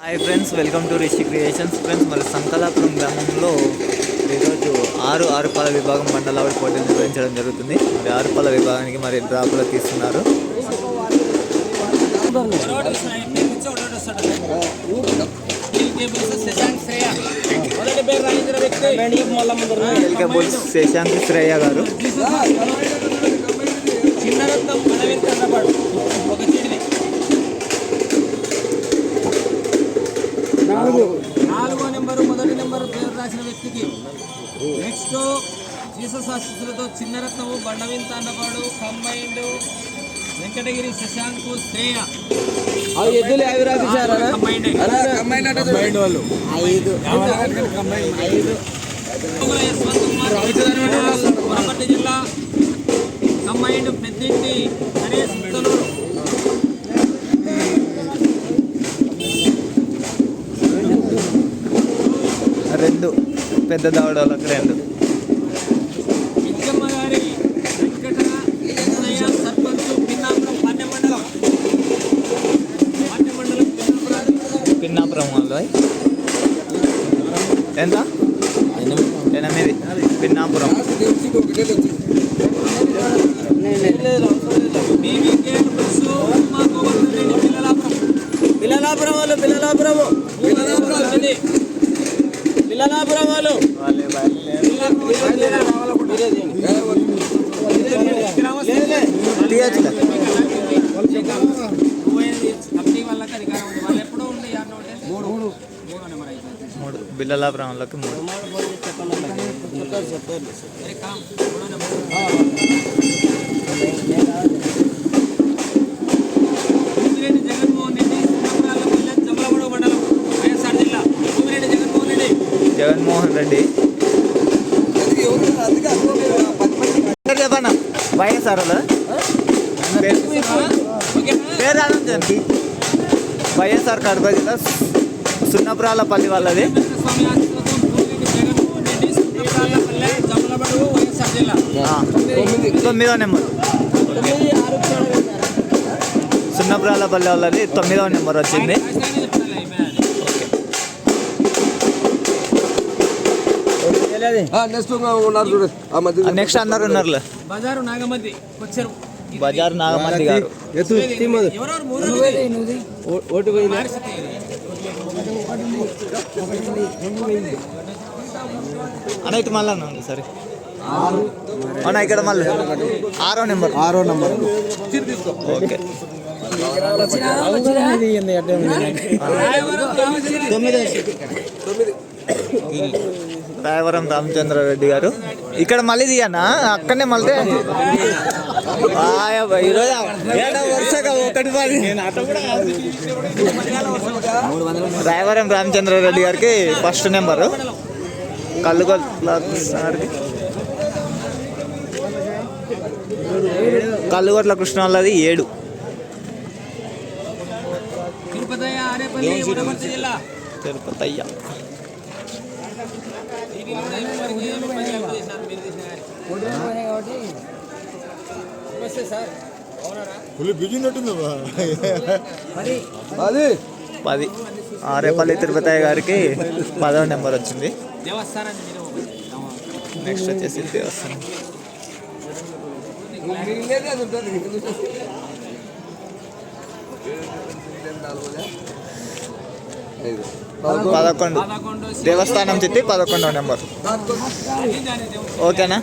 Hi friends welcome to Rishi creations friends మరి సంకలాపురం గ్రామంలో ఈరోజు ఆరు ఆరుపాల విభాగం మండలావిడి పోటీ నిర్వహించడం జరుగుతుంది. మరి ఆరుపాల విభాగానికి మరి డ్రాపులు తీస్తున్నారు. శశాంక్ శ్రేయ గారు. నాలుగో. నెంబరు మొదటి నెంబరు పేరు రాసిన వ్యక్తికి. నెక్స్ట్ జీసస్ ఆశీస్సులతో చిన్నరత్నము బండవింత అన్నపాడు కంబైండ్ వెంకటగిరి శశాంకు శ్రేయ. ఎద్దులు అవి వనపర్తి జిల్లా కంబైండ్ పెద్దింటి గణేష్ రెండు. పెద్ద దావడాలకు రెండు. పిన్నాపురం వాళ్ళు ఎంత? ఎనిమిది. పిన్నాపురం. పిల్లలాపురం. వాళ్ళు పిల్లలాపురం. పిల్లలాపురం పిల్లలాపురం వాళ్ళు బిల్లలాపురం వాళ్ళకి మూడు వెరీ జగన్మోహన్ రెడ్డి. పేరు చెప్పన్నా వైఎస్ఆర్ పేరు ఓకేనా పేరు వైఎస్ఆర్ కడప జిల్లా సున్నపురాలపల్లి వాళ్ళది. తొమ్మిదో నెంబర్. సున్నపురాలపల్లి వాళ్ళది తొమ్మిదో నెంబర్ వచ్చింది. నెక్స్ట్ ఉన్నారు చూడు. ఆ మధ్య నెక్స్ట్ అందరు ఉన్నారులే. బజారు నాగమతి వచ్చారు. బజార్ నాగమతి గారు. ఓటు పోయింది. అన్న ఇటు మళ్ళీ అన్న సరే అన్న ఇక్కడ మళ్ళీ. ఆరో నెంబర్. ఆరో నంబర్. ఓకే. తొమ్మిది. రాయవరం రామచంద్రారెడ్డి గారు. ఇక్కడ మళ్ళీ తీయన్నా అక్కడనే మళ్ళీ ఈరోజు ఏడా వరుసగా ఒకటి పది. రాయవరం రామచంద్రారెడ్డి గారికి ఫస్ట్ నెంబరు. కల్లుగొల్ల కృష్ణారెడ్డి కల్లుగొట్ల కృష్ణ వాళ్ళది ఏడు తిరుపతి అది పది. ఆరేపల్లి తిరుపతి గారికి పదవ నెంబర్ వచ్చింది. నెక్స్ట్ వచ్చేసి దేవస్థానం. పదకొండు. దేవస్థానం చిట్టి పదకొండవ నెంబర్. ఓకేనా?